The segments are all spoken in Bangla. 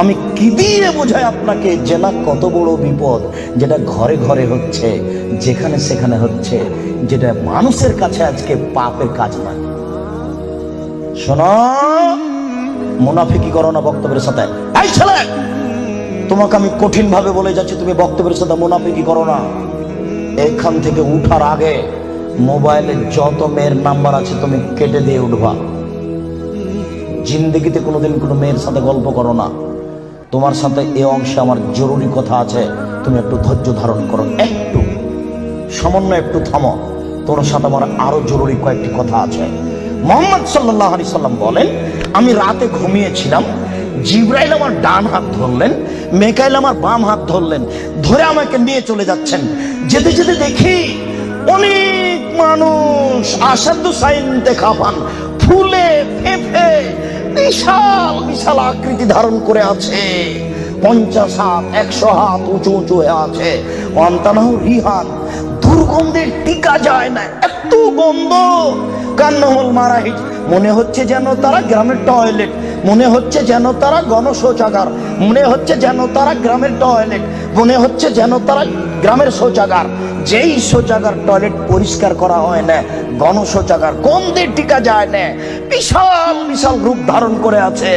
আমি কি দিয়ে বোঝাই আপনাকে জেনা কত বড় বিপদ যেটা ঘরে ঘরে হচ্ছে, যেখানে সেখানে হচ্ছে, যেটা মানুষের কাছে আজকে পাপের কাজ নয়। শোনো মুনাফিকি করো না বক্তব্যের সাথে। এই ছেলে, তোমাকে আমি কঠিন ভাবে বলে যাচ্ছি, তুমি বক্তব্যের সাথে মুনাফিকি করো না এখান থেকে উঠার আগে মোবাইলে যত মেয়ের নাম্বার আছে, তুমি কেটে দিয়ে উঠবা। জিন্দগিতে কোনোদিন কোনো মেয়ের সাথে গল্প করো না। তোমার সাথে এ অংশে আমার জরুরি কথা আছে। তুমি একটু ধৈর্য ধারণ করো, একটু। সামান্য একটু থামো। তোমার সাথে আমার আরও জরুরি কয়েকটি কথা আছে। মোহাম্মদ সাল্লাহ আলি সাল্লাম বলেন, আমি রাতে ঘুমিয়েছিলাম, জিব্রাইল আমার ডান হাত ধরলেন, মেকাইল আমার বাম হাত ধরলেন, ধরে আমাকে নিয়ে চলে যাচ্ছেন। যেতে যেতে দেখি অনেক মানুষ আসাদ্দ সাইন দেখা পান, ফুলে ফেফে বিশাল বিশাল আকৃতি ধারণ করে আছে। পঞ্চাশ হাত, একশো হাত উঁচু উঁচু হয়ে আছে। অন্তানাহ রিহান। দুর্গন্ধের টিকা যায় না, এত গন্ধ। কান্নহল মারাহিট। মনে হচ্ছে যেন তারা গ্রামের টয়লেট। মনে হচ্ছে যেন তারা গণশৌচাগার। মনে হচ্ছে যেন তারা গ্রামের টয়লেট। মনে হচ্ছে যেন তারা গ্রামের শৌচাগার। যেই শৌচাগার টয়লেট পরিষ্কার করা হয় না গণশৌচাগার দিয়ে টিকা যায় না, বিশাল বিশাল রূপ ধারণ করে আছে।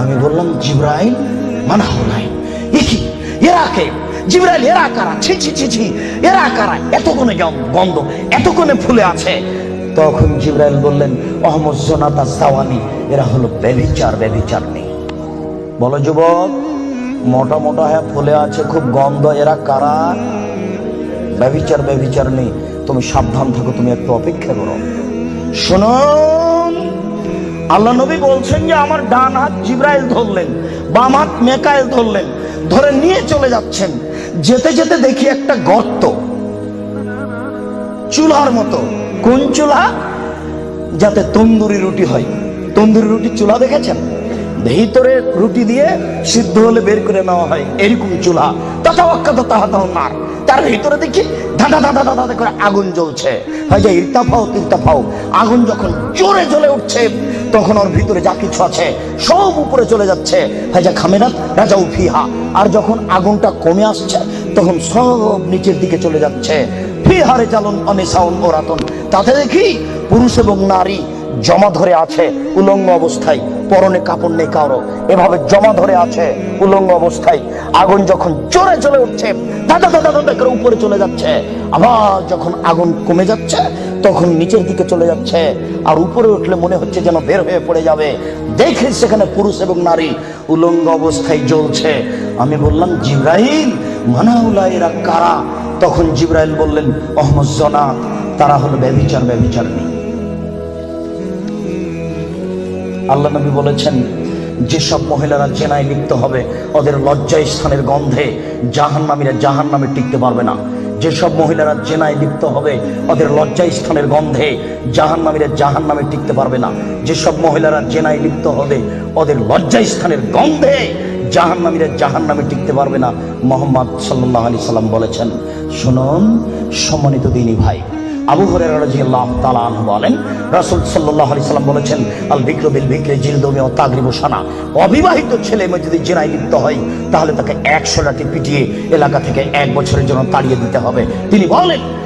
আমি বললাম, জিব্রাইল মানা হলাই কি? এরা কে? জিব্রাইল, এরা কারা? ছি ছি ছি ছি, এরা কারা? এতক্ষণে গন্ধ এতক্ষণে ফুলে আছে। তখন জিব্রাইল বললেন, অহমদ জোনাতা সাওয়ানি, এরা হলো ব্যভিচার ব্যভিচার নেই বলো, যুবক, মোটা মোটা হ্যাঁ ফুলে আছে, খুব গন্ধ, এরা কারা? ব্যভিচার ব্যভিচার নেই। তুমি সাবধান থাকো, তুমি একটু অপেক্ষা করো। শুনুন, আল্লাহ নবী বলছেন যে আমার ডান হাত জিব্রাইল ধরলেন, বাম হাত মেকাইল ধরলেন, ধরে নিয়ে চলে যাচ্ছেন। যেতে যেতে দেখি একটা গর্ত, চুলার মতো। কোন চুলা? যাতে তন্দুরি রুটি হয়। তন্দুরি রুটি চুলা দেখেছেন? ভিতরে রুটি দিয়ে সিদ্ধ হলে বের করে নেওয়া হয়, এরকম চুলা। তথা অক্ষত তাহা নার। তার ভিতরে দেখি ধাঁধা ধাঁধা ধাঁধা করে আগুন জ্বলছে। হয় যে ইর্তাফাও তির্তাফাও আগুন যখন জোরে জ্বলে উঠছে, তখন ওর ভিতরে যা কিছু আছে সব উপরে চলে যাচ্ছে। যা খামেরাত রাজা উফিহা আর যখন আগুনটা কমে আসছে, তখন সব নিচের দিকে চলে যাচ্ছে। ফিহারে চালন অনিসাউন ওরাতন। তাতে দেখি পুরুষ এবং নারী জমা ধরে আছে উলঙ্গ অবস্থায়। পরনে কাপড় নেই কারও। এভাবে জমা ধরে আছে উলঙ্গ অবস্থায়। আগুন যখন জোরে চলে উঠছে দাদা দাদা দাদা করে উপরে চলে যাচ্ছে। আবার যখন আগুন কমে যাচ্ছে, তখন নিচের দিকে চলে যাচ্ছে। আর উপরে উঠলে মনে হচ্ছে যেন বের হয়ে পড়ে যাবে। দেখে সেখানে পুরুষ এবং নারী উলঙ্গ অবস্থায় জ্বলছে। আমি বললাম জিব্রাহিম মানাউলা এরা কারা? তখন জিব্রাইল বললেন, অহমদ জনা তারা হলো ব্যবিচার ব্যবিচার আল্লাহ নবী বলেছেন, যেসব মহিলারা জেনায় লিপ্ত হবে, ওদের লজ্জা স্থানের গন্ধে জাহান নামীরা জাহান নামে টিকতে পারবে না। যেসব মহিলারা জেনায় লিপ্ত হবে, ওদের লজ্জা স্থানের গন্ধে জাহান নামীরা জাহান নামে টিকতে পারবে না। যেসব মহিলারা জেনায় লিপ্ত হবে, ওদের লজ্জা স্থানের গন্ধে জাহান নামীরা জাহান নামে টিকতে পারবে না। মোহাম্মদ সাল্লাহ আলি সাল্লাম বলেছেন, শুনুন, সম্মানিত দিনী ভাই আবু হরে আনহু বলেন, রসুল সাল্লাহ আলি সাল্লাম বলেছেন, আল বিক্র বিল বিক্রে জিলদমে ও তাগরিবু অবিবাহিত ছেলে মেয়ে যদি জেনায় লিপ্ত হয়, তাহলে তাকে একশো লাঠি পিটিয়ে এলাকা থেকে এক বছরের জন্য তাড়িয়ে দিতে হবে। তিনি বলেন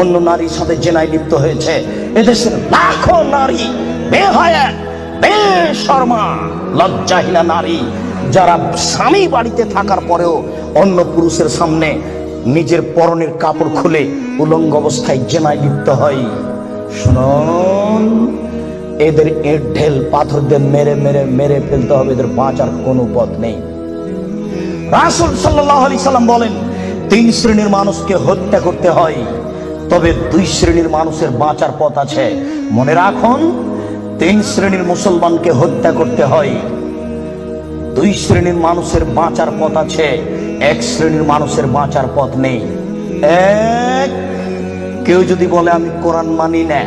অন্য নারীর সাথে জেনায় লিপ্ত হয়েছে। এদেশের লাখো নারী বেহায়া লজ্জাহীনা নারী, যারা স্বামী বাড়িতে থাকার পরেও অন্য পুরুষের সামনে নিজের পরনের কাপড় খুলে উলঙ্গ অবস্থায় জেনায় লিপ্ত হয়। শুনুন, এদের এর ঢেল পাথর দিয়ে মেরে মেরে মেরে ফেলতে হবে, এদের বাঁচার কোনো পথ নেই। রাসুল সাল্লাহ আলি সাল্লাম বলেন, তিন শ্রেণির মানুষকে হত্যা করতে হয়। তবে দুই শ্রেণির মানুষের বাঁচার পথ আছে। মনে রাখুন, তিন শ্রেণির মুসলমানকে হত্যা করতে হয়। দুই শ্রেণির মানুষের বাঁচার পথ আছে, এক শ্রেণির মানুষের বাঁচার পথ নেই। এক, কেউ যদি বলে, আমি কোরআন মানি না,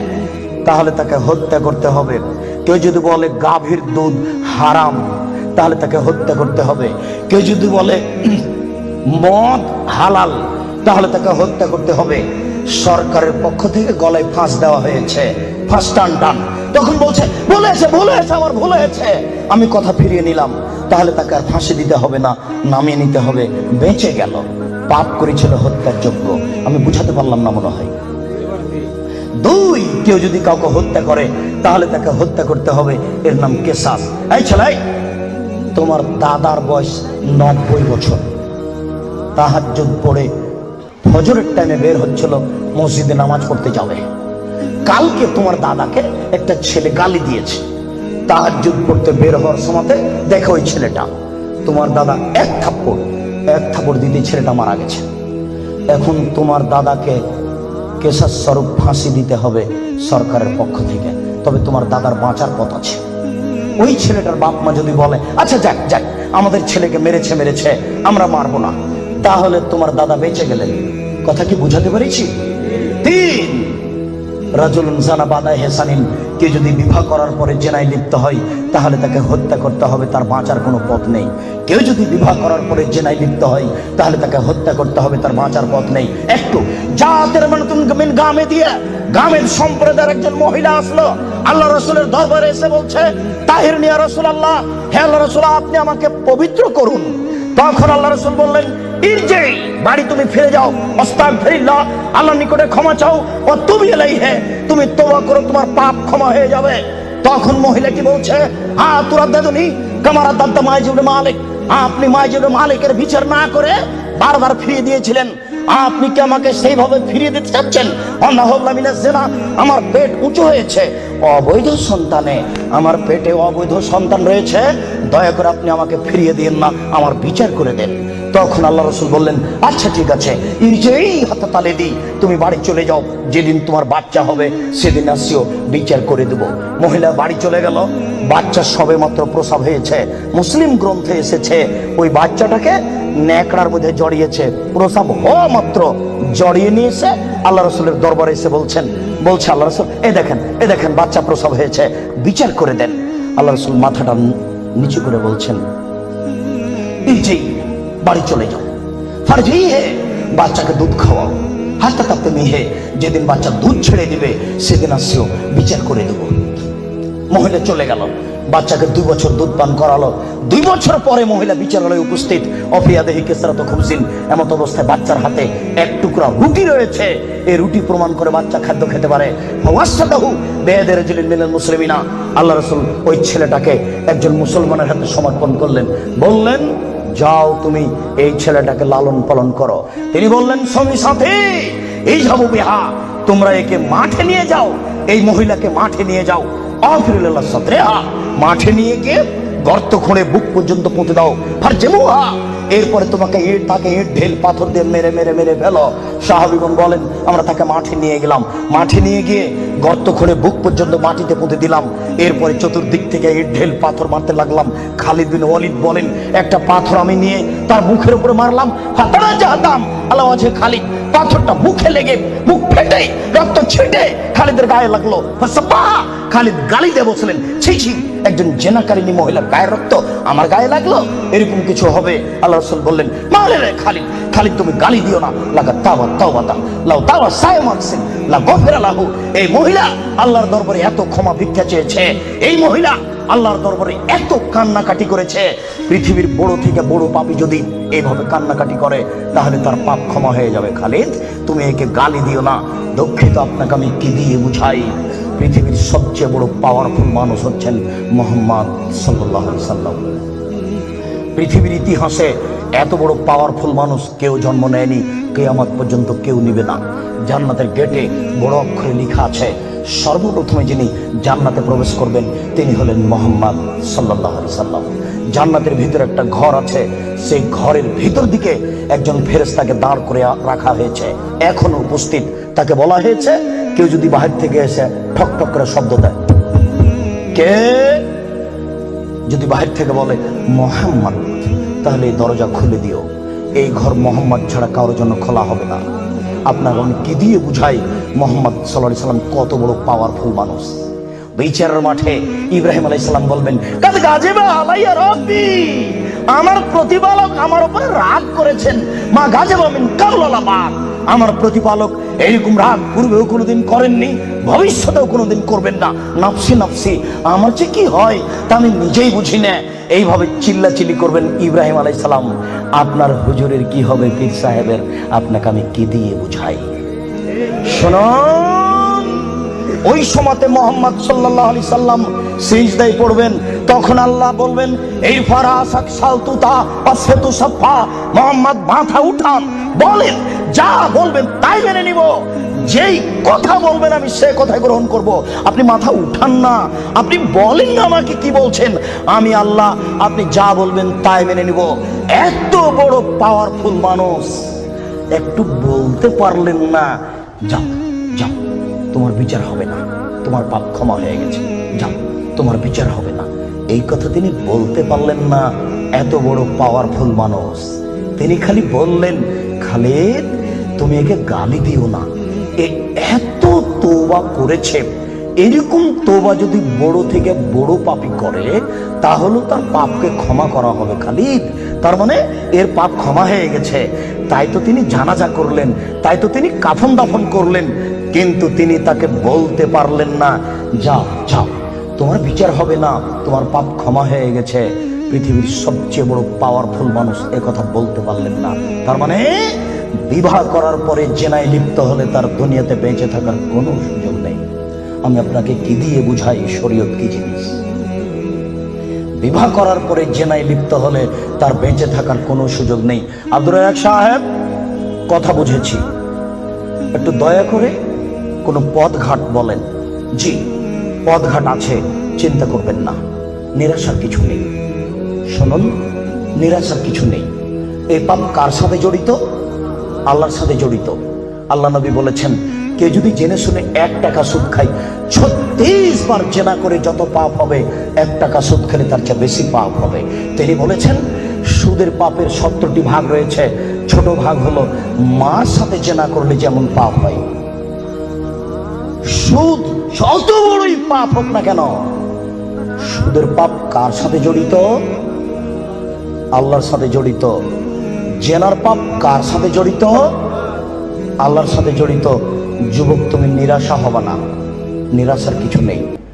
তাহলে তাকে হত্যা করতে হবে। কেউ যদি বলে, গাভীর দুধ হারাম, তাহলে তাকে হত্যা করতে হবে। কেউ যদি বলে, মদ হালাল, তাহলে তাকে হত্যা করতে হবে। সরকারের পক্ষ থেকে গলায় ফাঁস দেওয়া হয়েছে। ফাঁস টান টান তখন বলছে বলেছে বলেছে আমার ভুল হয়েছে। আমি কথা ফিরিয়ে নিলাম। তাহলে তাকে আর ফাঁসি দিতে হবে না, নামিয়ে নিতে হবে। বেঁচে গেল। পাপ করেছিল হত্যার যোগ্য আমি বুঝাতে পারলাম না মনে হয়। দুই, কেউ যদি কাউকে হত্যা করে, তাহলে তাকে হত্যা করতে হবে। এর নাম কেসাস। এই ছেলে তোমার দাদার বয়স নব্বই বছর। তাহাজ্জুদ পড়ে ফজরের টাইমে বের হচ্ছিল, মসজিদে নামাজ পড়তে যাবে। কালকে তোমার দাদাকে একটা ছেলে গালি দিয়েছে। তাহাজ্জুদ পড়তে বের হওয়ার সময়তে দেখো ওই ছেলেটা। তোমার দাদা এক থাপ্পড় এক থাপ্পড় দিতে ছেলেটা মারা গেছে। এখন তোমার দাদাকে কেশার স্বরূপ ফাঁসি দিতে হবে সরকারের পক্ষ থেকে। তবে তোমার দাদার বাঁচার পথ আছে। ওই ছেলেটার বাপ মা যদি বলে আচ্ছা যাক যাক, আমাদের ছেলেকে মেরেছে মেরেছে, আমরা মারবো না। তাহলে তোমার দাদা বেঁচে গেলেন। কথা কি বুঝাতে পেরেছি? তিন। রাজুলুন জানা বাদায় হেসানিন কেউ যদি বিবাহ করার পরে জেনায় লিপ্ত হয়, তাহলে তাকে হত্যা করতে হবে, তার বাঁচার কোনো পথ নেই। কেউ যদি বিবাহ করার পরে জেনায় লিপ্ত হয়, তাহলে তাকে হত্যা করতে হবে, তার বাঁচার পথ নেই। একটু, জাতের মানে তুমি গামে দিয়ে, গামের সম্প্রদায়ের একজন মহিলা আসলো, আল্লাহ রসুলের দরবারে এসে বলছে, তাহির নিয়া রসুল আল্লাহ হে আল্লাহ রসুল, আপনি আমাকে পবিত্র করুন। তখন আল্লাহ রসুল বললেন ইরজে, বাড়ি তুমি ফিরে যাও অস্তাক ফিরিল্লাহ আল্লাহর নিকটে ক্ষমা চাও, ও তুমি এলাই হে তুমি তোবা করো, তোমার পাপ ক্ষমা হয়ে যাবে। তখন মহিলা কি বলছে? হা তোরা দাদুনি কামারা দাদা মাইজুল মালিক, আপনি মাইজুল মালিকের বিচার না করে বারবার ফিরিয়ে দিয়েছিলেন। আপনি কি আমাকে সেইভাবে ফিরিয়ে দিতে চাচ্ছেন? জেনা, আমার পেট উঁচু হয়েছে। অবৈধ সন্তানে আমার পেটে অবৈধ সন্তান রয়েছে। দয়া করে আপনি আমাকে ফিরিয়ে দিন না, আমার বিচার করে দেন। তখন আল্লাহ রসুল বললেন আচ্ছা ঠিক আছে, ইরজেই হাতে তালে দিই, তুমি বাড়ি চলে যাও, যেদিন তোমার বাচ্চা হবে, সেদিন আসিও, বিচার করে দেব। মহিলা বাড়ি চলে গেল। বাচ্চা সবে মাত্র প্রসব হয়েছে। মুসলিম গ্রন্থে এসেছে, ওই বাচ্চাটাকে ন্যাকড়ার মধ্যে জড়িয়েছে। প্রসব হওয়া মাত্র জড়িয়ে নিয়ে এসে আল্লাহ রসুলের দরবারে এসে বলছেন, বলছে আল্লাহ রসুল, এ দেখেন এ দেখেন, বাচ্চা প্রসব হয়েছে, বিচার করে দেন। আল্লাহ রসুল মাথাটা নিচু করে বলছেন বাড়ি চলে যাও। ফারজি হে বাচ্চাকে দুধ খাওয়াও। হাসতে কাঁপতে মেহে যেদিন বাচ্চা দুধ ছেড়ে দিবে সেদিন আসিও বিচার করে দেবো মহিলা চলে গেল। বাচ্চাকে দুই বছর দুধ পান করালো। দুই বছর পরে মহিলা বিচারালয়ে উপস্থিত। অফিয়া দেহি কেসরাত খুমসিন এমত অবস্থায় বাচ্চার হাতে এক টুকরা রুটি রয়েছে। এই রুটি প্রমাণ করে বাচ্চা খাদ্য খেতে পারে। মিলেন মুসলিমিনা। আল্লাহ রসুল ওই ছেলেটাকে একজন মুসলমানের হাতে সমর্পণ করলেন। বললেন, যাও তুমি এই ছেলেটাকে লালন পালন করো। তিনি বললেন, স্বামী সাথে, এই যাব বিহা, তোমরা একে মাঠে নিয়ে যাও। এই মহিলাকে মাঠে নিয়ে যাও। অফিরুল্লাহ সাদরেহা মাঠে নিয়ে গিয়ে গর্ত খুঁড়ে বুক পর্যন্ত পৌঁছে দাও। ফার যেমুহা এরপরে তোমাকে ইট, তাকে ইট, ঢেল, পাথর দিয়ে মেরে মেরে মেরে ফেলো। সাহাবিগণ বলেন, আমরা তাকে মাঠে নিয়ে গেলাম। মাঠে নিয়ে গিয়ে গর্ত খুঁড়ে বুক পর্যন্ত মাটিতে পুঁতে দিলাম। এরপরে চতুর্দিক থেকে ইট, ঢেল, পাথর মারতে লাগলাম। খালিদ বিন ওয়ালিদ বলেন, একটা পাথর আমি নিয়ে তার মুখের উপরে মারলাম। হাতারা জাহাতাম আল্লাহ আছে খালিদ, পাথরটা মুখে লেগে, মুখ ফেটে, রক্ত ছিটে খালিদের গায়ে লাগল! খালিদ গালি দিয়ে বসলেন ছি ছি, একজন জেনাকারিনী মহিলার গায়ের রক্ত আমার গায়ে লাগল? এরকম কিছু হবে? আল্লাহ রসুল বললেন রে তুমি গালি দিও না। লাগা তাওয়া লাও তাওয়া লা গফিরা লাহু। এই মহিলা আল্লাহর দরবারে এত ক্ষমা ভিক্ষা চেয়েছে। এই মহিলা আল্লাহর দরবারে এত কান্নাকাটি করেছে। পৃথিবীর বড় থেকে বড় পাপী যদি এইভাবে কান্নাকাটি করে, তাহলে তার পাপ ক্ষমা হয়ে যাবে। খালিদ, তুমি একে গালি দিও না। দুঃখিত, আপনাকে আমি কি দিয়ে বুঝাই? পৃথিবীর সবচেয়ে বড় পাওয়ারফুল মানুষ হচ্ছেন মোহাম্মদ সাল্লাহ সাল্লাম। পৃথিবীর ইতিহাসে এত বড় পাওয়ারফুল মানুষ কেউ জন্ম নেয়নি, কেয়ামত পর্যন্ত কেউ নিবে না। জান্নাতের গেটে বড় অক্ষরে লেখা আছে, সর্বপ্রথমে যিনি জান্নাতে প্রবেশ করবেন, তিনি হলেন মোহাম্মদ সাল্লাহ সাল্লাম। জান্নাতের ভিতরে একটা ঘর আছে, সেই ঘরের ভিতর দিকে একজন ফেরেস্তাকে দাঁড় করে রাখা হয়েছে। এখনও উপস্থিত, তাকে বলা হয়েছে, কেউ যদি বাহির থেকে এসে ঠক ঠক করে শব্দ দেয়। কে? যদি বাহির থেকে বলে, মোহাম্মদ তাহলে এই দরজা খুলে দিও। এই ঘর মোহাম্মদ ছাড়া কারোর জন্য খোলা হবে না। আপনার আমি কি দিয়ে বুঝাই, মোহাম্মদ সাল্লাহ সাল্লাম কত বড় পাওয়ারফুল মানুষ। বিচারের মাঠে ইব্রাহিম আলাই সাল্লাম বলবেন আমার প্রতিপালক আমার উপরে রাগ করেছেন, মা গাজে বামিন কাবলালাবাদ আমার প্রতিপালক এইরকম রাগ পূর্বেও কোনোদিন করেননি, ভবিষ্যতেও কোনোদিন করবেন না। নাফসি নাফসি, আমার যে কি হয় তা আমি নিজেই বুঝি না। এইভাবে চিল্লাচিল্লি করবেন ইব্রাহিম আলাই সালাম। আপনার হুজুরের কি হবে পীর সাহেবের? আপনাকে আমি কি দিয়ে বুঝাই? শুনুন, ওই সময়তে মোহাম্মদ সাল্লাহ আলি সাল্লাম সিজদাই পড়বেন, তখন আল্লাহ বলবেন, এই ফারা সাক সালতুতা বা সেতু সাফা, মোহাম্মদ মাথা উঠান, বলেন যা বলবেন তাই মেনে নিব। যেই কথা বলবেন আমি সে কথা গ্রহণ করব। আপনি মাথা উঠান না। আপনি বলেন না আমাকে কি বলছেন। আমি আল্লাহ, আপনি যা বলবেন তাই মেনে নিব। এত বড় পাওয়ারফুল মানুষ। একটু বলতে পারলেন না। যাও যাও, তোমার বিচার হবে না। তোমার পাপ ক্ষমা হয়ে গেছে। যাও, তোমার বিচার হবে না। এই কথা তিনি বলতে পারলেন না। এত বড় পাওয়ারফুল মানুষ। তিনি খালি বললেন, খালিদ তুমি একে গালি দিও না। এত তোবা করেছে। এরকম তোবা যদি বড় থেকে বড় পাপি করে, তাহলে তার পাপকে ক্ষমা করা হবে খালিদ। তার মানে এর পাপ ক্ষমা হয়ে গেছে। তাই তো তিনি জানাজা করলেন, তাই তো তিনি কাফন দাফন করলেন, কিন্তু তিনি তাকে বলতে পারলেন না যাও যাও তোমার বিচার হবে না, তোমার পাপ ক্ষমা হয়ে গেছে। পৃথিবীর সবচেয়ে বড় পাওয়ারফুল মানুষ কথা বলতে পারলেন না। তার মানে বিবাহ করার পরে জেনায় লিপ্ত হলে তার দুনিয়াতে বেঁচে থাকার কোনো সুযোগ নেই। আমি আপনাকে কি দিয়ে বুঝাই শরীয়ত কি জিনিস? বিবাহ করার পরে জেনায় লিপ্ত হলে তার বেঁচে থাকার কোনো সুযোগ নেই। আব্দুর সাহেব, কথা বুঝেছি। একটু দয়া করে কোনো পদঘাট বলেন। জি পদঘাট আছে, চিন্তা করবেন না। নিরাশার কিছু নেই। শুনুন, নিরাশার কিছু নেই। এই পাপ কার সাথে জড়িত? আল্লাহর সাথে জড়িত। আল্লাহ নবী বলেছেন, কেউ যদি জেনে শুনে এক টাকা সুদ খায়, ছত্রিশ বার জেনা করে যত পাপ হবে, এক টাকা সুদ খেলে তার চেয়ে বেশি পাপ হবে। তিনি বলেছেন, সুদের পাপের সত্তরটি ভাগ রয়েছে। ছোট ভাগ হলো মার সাথে জেনা করলে যেমন পাপ হয়। সুদ যত বড়ই পাপ হোক না কেন, সুদের পাপ কার সাথে জড়িত? আল্লাহর সাথে জড়িত। জেনার পাপ কার সাথে জড়িত? আল্লাহর সাথে জড়িত যুবক তুমি নিরাশা হবা না। নিরাশার কিছু নেই।